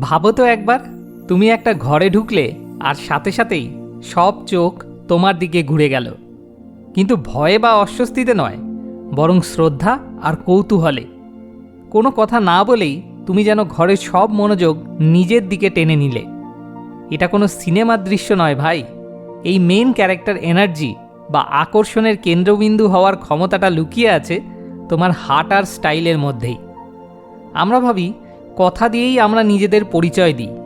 ভাবো তো একবার, তুমি একটা ঘরে ঢুকলে আর সাথে সাথেই সব চোখ তোমার দিকে ঘুরে গেল। কিন্তু ভয়ে বা অস্বস্তিতে নয়, বরং শ্রদ্ধা আর কৌতূহলে। কোনো কথা না বলেই তুমি যেন ঘরের সব মনোযোগ নিজের দিকে টেনে নিলে। এটা কোনো সিনেমার দৃশ্য নয় ভাই। এই মেন ক্যারেক্টার এনার্জি বা আকর্ষণের কেন্দ্রবিন্দু হওয়ার ক্ষমতাটা লুকিয়ে আছে তোমার হাঁটার স্টাইলের মধ্যেই। আমরা ভাবি কথা দিয়েই আমরা নিজেদের পরিচয় দিই।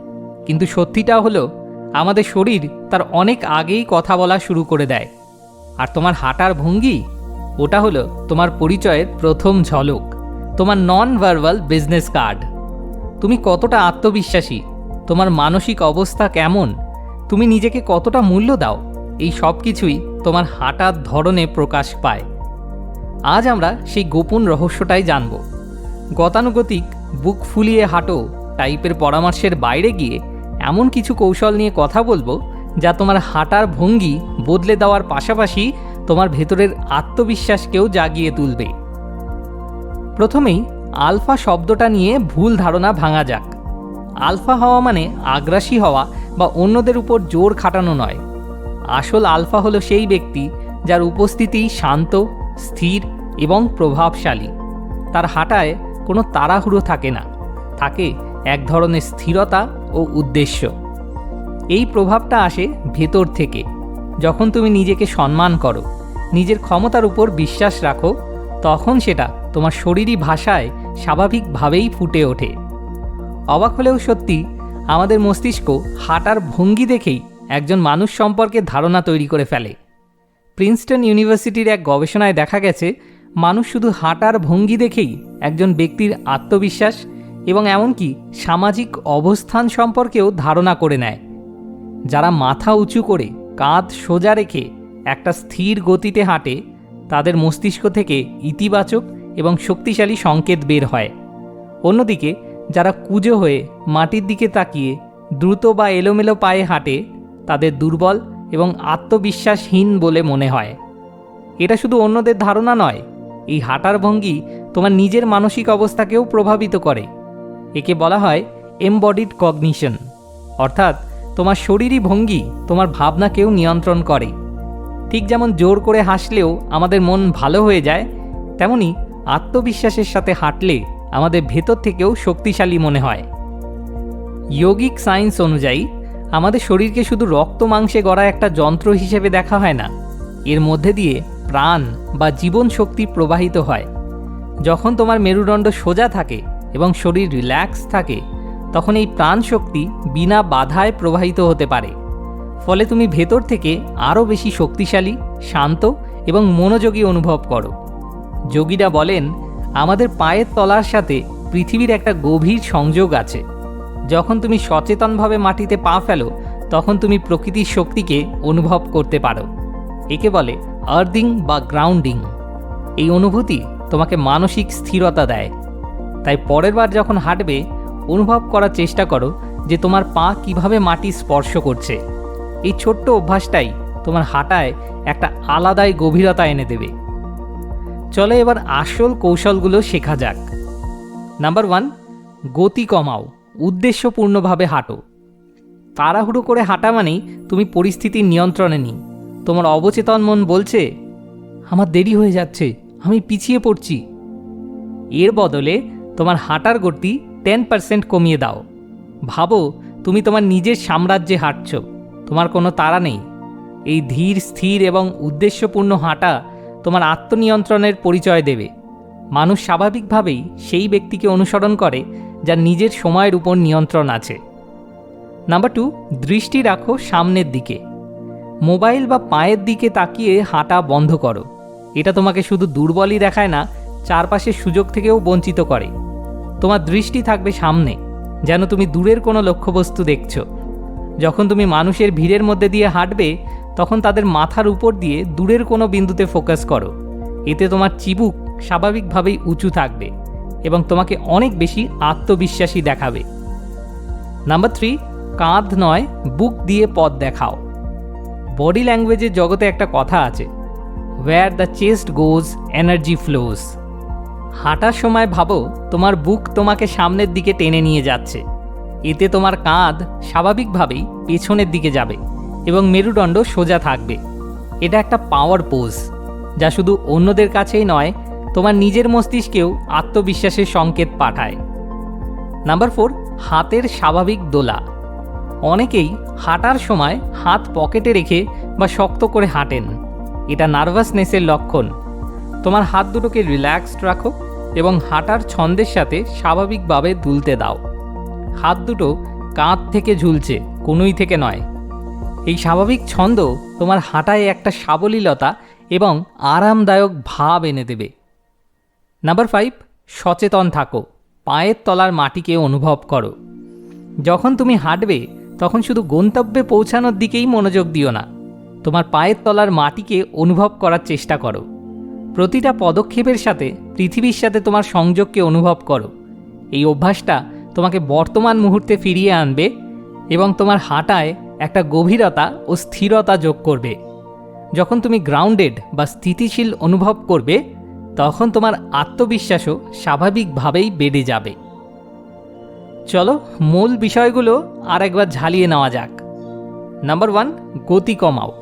কিন্তু সত্যিটা হলো, আমাদের শরীর তার অনেক আগেই কথা বলা শুরু করে দেয়। আর তোমার হাঁটার ভঙ্গি? ওটা হলো তোমার পরিচয়ের প্রথম ঝলক, তোমার নন ভার্বাল বিজনেস কার্ড তুমি কতটা আত্মবিশ্বাসী? তোমার মানসিক অবস্থা কেমন? তুমি নিজেকে কতটা মূল্য দাও? এই সব কিছুই তোমার হাঁটার ধরনে প্রকাশ পায়। আজ আমরা সেই গোপন রহস্যটাই জানব। গতানুগতিক বুক ফুলিয়ে হাঁটো টাইপের পরামর্শের বাইরে গিয়ে এমন কিছু কৌশল নিয়ে কথা বলব যা তোমার হাঁটার ভঙ্গি বদলে দেওয়ার পাশাপাশি তোমার ভেতরের আত্মবিশ্বাসকেও জাগিয়ে তুলবে। প্রথমেই আলফা শব্দটা নিয়ে ভুল ধারণা ভাঙা যাক। আলফা হওয়া মানে আগ্রাসী হওয়া বা অন্যদের উপর জোর খাটানো নয়। আসল আলফা হলো সেই ব্যক্তি যার উপস্থিতি শান্ত, স্থির এবং প্রভাবশালী। তার হাঁটায় কোনো তাড়াহুড়ো থাকে না। থাকে এক ধরনের স্থিরতা ও উদ্দেশ্য। এই প্রভাবটা আসে ভেতর থেকে। যখন তুমি নিজেকে সম্মান করো, নিজের ক্ষমতার উপর বিশ্বাস রাখো, তখন সেটা তোমার শরীরী ভাষায় স্বাভাবিকভাবেই ফুটে ওঠে। অবাক হলেও সত্যি, আমাদের মস্তিষ্ক হাঁটার ভঙ্গি দেখেই একজন মানুষ সম্পর্কে ধারণা তৈরি করে ফেলে। প্রিন্সটন ইউনিভার্সিটির এক গবেষণায় দেখা গেছে মানুষ শুধু হাঁটার ভঙ্গি দেখেই একজন ব্যক্তির আত্মবিশ্বাস এবং এমনকি সামাজিক অবস্থান সম্পর্কেও ধারণা করে নেয়। যারা মাথা উঁচু করে কাঁধ সোজা রেখে একটা স্থির গতিতে হাঁটে, তাদের মস্তিষ্ক থেকে ইতিবাচক এবং শক্তিশালী সংকেত বের হয়। অন্যদিকে, যারা কুজো হয়ে মাটির দিকে তাকিয়ে দ্রুত বা এলোমেলো পায়ে হাঁটে, তাদের দুর্বল এবং আত্মবিশ্বাসহীন বলে মনে হয়। এটা শুধু অন্যদের ধারণা নয় এই হাঁটার ভঙ্গি তোমার নিজের মানসিক অবস্থাকেও প্রভাবিত করে। একে বলা হয় এমবডিড কগনিশন অর্থাৎ তোমার শরীরী ভঙ্গি তোমার ভাবনাকেও নিয়ন্ত্রণ করে। ঠিক যেমন জোর করে হাসলেও আমাদের মন ভালো হয়ে যায়, তেমনি আত্মবিশ্বাসের সাথে হাঁটলে আমাদের ভেতর থেকেও শক্তিশালী মনে হয়। ইয়োগিক সায়েন্স অনুযায়ী, আমাদের শরীরকে শুধু রক্ত মাংসে গড়া একটা যন্ত্র হিসেবে দেখা হয় না। এর মধ্যে দিয়ে প্রাণ বা জীবন শক্তি প্রবাহিত হয়। যখন তোমার মেরুদণ্ড সোজা থাকে এবং শরীর রিল্যাক্স থাকে, তখন এই প্রাণ শক্তি বিনা বাধায় প্রবাহিত হতে পারে। ফলে তুমি ভেতর থেকে আরও বেশি শক্তিশালী, শান্ত এবং মনোযোগী অনুভব করো। যোগীরা বলেন, আমাদের পায়ের তলার সাথে পৃথিবীর একটা গভীর সংযোগ আছে। যখন তুমি সচেতনভাবে মাটিতে পা ফেলো, তখন তুমি প্রকৃতির শক্তিকে অনুভব করতে পারো। একে বলে আর্দিং বা গ্রাউন্ডিং, এই অনুভূতি তোমাকে মানসিক স্থিরতা দেয়। তাই পরের বার যখন হাঁটবে, অনুভব করার চেষ্টা করো যে তোমার পা কীভাবে মাটি স্পর্শ করছে। এই ছোট্ট অভ্যাসটাই তোমার হাঁটায় একটা আলাদাই গভীরতা এনে দেবে। চলো এবার আসল কৌশলগুলো শেখা যাক। নাম্বার ওয়ান, গতি কমাও, উদ্দেশ্যপূর্ণভাবে হাঁটো। তাড়াহুড়ো করে হাঁটা মানেই তুমি পরিস্থিতির নিয়ন্ত্রণে নিই। তোমার অবচেতন মন বলছে, আমার দেরি হয়ে যাচ্ছে, আমি পিছিয়ে পড়ছি। এর বদলে তোমার হাঁটার গতি টেন পার্সেন্ট কমিয়ে দাও। ভাবো, তুমি তোমার নিজের সাম্রাজ্যে হাঁটছ, তোমার কোনো তাড়া নেই। এই ধীর, স্থির এবং উদ্দেশ্যপূর্ণ হাঁটা তোমার আত্মনিয়ন্ত্রণের পরিচয় দেবে। মানুষ স্বাভাবিকভাবেই সেই ব্যক্তিকে অনুসরণ করে, যার নিজের সময়ের উপর নিয়ন্ত্রণ আছে। নাম্বার টু দৃষ্টি রাখো সামনের দিকে। মোবাইল বা পায়ের দিকে তাকিয়ে হাঁটা বন্ধ করো। এটা তোমাকে শুধু দুর্বলই দেখায় না, চারপাশের সুযোগ থেকেও বঞ্চিত করে। তোমার দৃষ্টি থাকবে সামনে, যেন তুমি দূরের কোনো লক্ষ্যবস্তু দেখছ। যখন তুমি মানুষের ভিড়ের মধ্যে দিয়ে হাঁটবে, তখন তাদের মাথার উপর দিয়ে দূরের কোনো বিন্দুতে ফোকাস করো। এতে তোমার চিবুক স্বাভাবিকভাবেই উঁচু থাকবে এবং তোমাকে অনেক বেশি আত্মবিশ্বাসী দেখাবে। নাম্বার থ্রি, কাঁধ নয়, বুক দিয়ে পথ দেখাও। বডি ল্যাঙ্গুয়েজের জগতে একটা কথা আছে where the chest goes energy flows হাঁটার সময় ভাবো, তোমার বুক তোমাকে সামনের দিকে টেনে নিয়ে যাচ্ছে। এতে তোমার কাঁধ স্বাভাবিকভাবেই পেছনের দিকে যাবে এবং মেরুদণ্ড সোজা থাকবে। এটা একটা পাওয়ার পোজ যা শুধু অন্যদের কাছেই নয়, তোমার নিজের মস্তিষ্কেও আত্মবিশ্বাসের সংকেত পাঠায়। নাম্বার ফোর হাতের স্বাভাবিক দোলা। অনেকেই হাঁটার সময় হাত পকেটে রেখে বা শক্ত করে হাঁটেন। এটা নার্ভাসনেসের লক্ষণ। তোমার হাত দুটোকে রিল্যাক্সড রাখো এবং হাঁটার ছন্দের সাথে স্বাভাবিকভাবে দুলতে দাও। হাত দুটো কাঁধ থেকে ঝুলছে, কোনোই থেকে নয়। এই স্বাভাবিক ছন্দ তোমার হাঁটায় একটা সাবলীলতা এবং আরামদায়ক ভাব এনে দেবে। নাম্বার ফাইভ, সচেতন থাকো। পায়ের তলার মাটিকে অনুভব করো। যখন তুমি হাঁটবে তখন শুধু গন্তব্যে পৌঁছানোর দিকেই মনোযোগ দিও না। তোমার পায়ের তলার মাটিকে অনুভব করার চেষ্টা করো। প্রতিটা পদক্ষেপের সাথে পৃথিবীর সাথে তোমার সংযোগকে অনুভব করো। এই অভ্যাসটা তোমাকে বর্তমান মুহূর্তে ফিরিয়ে আনবে এবং তোমার হাঁটায় একটা গভীরতা ও স্থিরতা যোগ করবে। যখন তুমি গ্রাউন্ডেড বা স্থিতিশীল অনুভব করবে, তখন তোমার আত্মবিশ্বাসও স্বাভাবিকভাবেই বেড়ে যাবে। চলো মূল বিষয়গুলো আর একবার ঝালিয়ে নেওয়া যাক। নাম্বার ওয়ান গতি কমাও।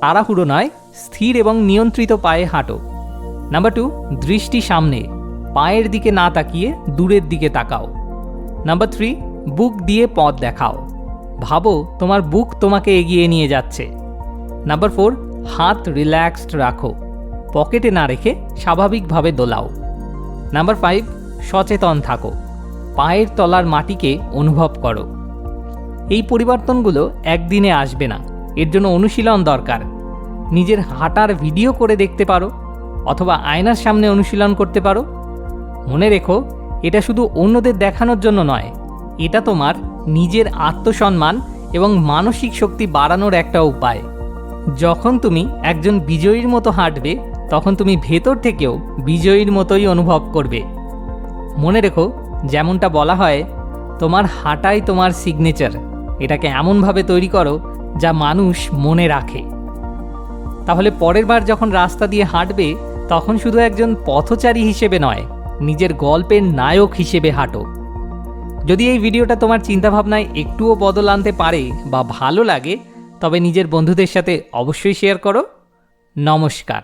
তাড়াহুড়ো নয়, স্থির এবং নিয়ন্ত্রিত পায়ে হাঁটো। নাম্বার টু দৃষ্টি সামনে। পায়ের দিকে না তাকিয়ে দূরের দিকে তাকাও। নাম্বার থ্রি বুক দিয়ে পথ দেখাও। ভাবো, তোমার বুক তোমাকে এগিয়ে নিয়ে যাচ্ছে। নাম্বার ফোর হাত রিল্যাক্সড রাখো। পকেটে না রেখে স্বাভাবিকভাবে দোলাও। নাম্বার ফাইভ সচেতন থাকো। পায়ের তলার মাটিকে অনুভব করো। এই পরিবর্তনগুলো একদিনে আসবে না। এর জন্য অনুশীলন দরকার। নিজের হাঁটার ভিডিও করে দেখতে পারো অথবা আয়নার সামনে অনুশীলন করতে পারো। মনে রেখো, এটা শুধু অন্যদের দেখানোর জন্য নয়, এটা তোমার নিজের আত্মসম্মান এবং মানসিক শক্তি বাড়ানোর একটা উপায়। যখন তুমি একজন বিজয়ীর মতো হাঁটবে, তখন তুমি ভেতর থেকেও বিজয়ীর মতোই অনুভব করবে। মনে রেখো যেমনটা বলা হয়, তোমার হাঁটাই তোমার সিগনেচার এটাকে এমনভাবে তৈরি করো, যা মানুষ মনে রাখে। তাহলে পরের বার যখন রাস্তা দিয়ে হাঁটবে, তখন শুধু একজন পথচারী হিসেবে নয়, নিজের গল্পের নায়ক হিসেবে হাঁটো। যদি এই ভিডিওটা তোমার চিন্তাভাবনায় একটুও বদল আনতে পারে বা ভালো লাগে, তবে নিজের বন্ধুদের সাথে অবশ্যই শেয়ার করো। নমস্কার।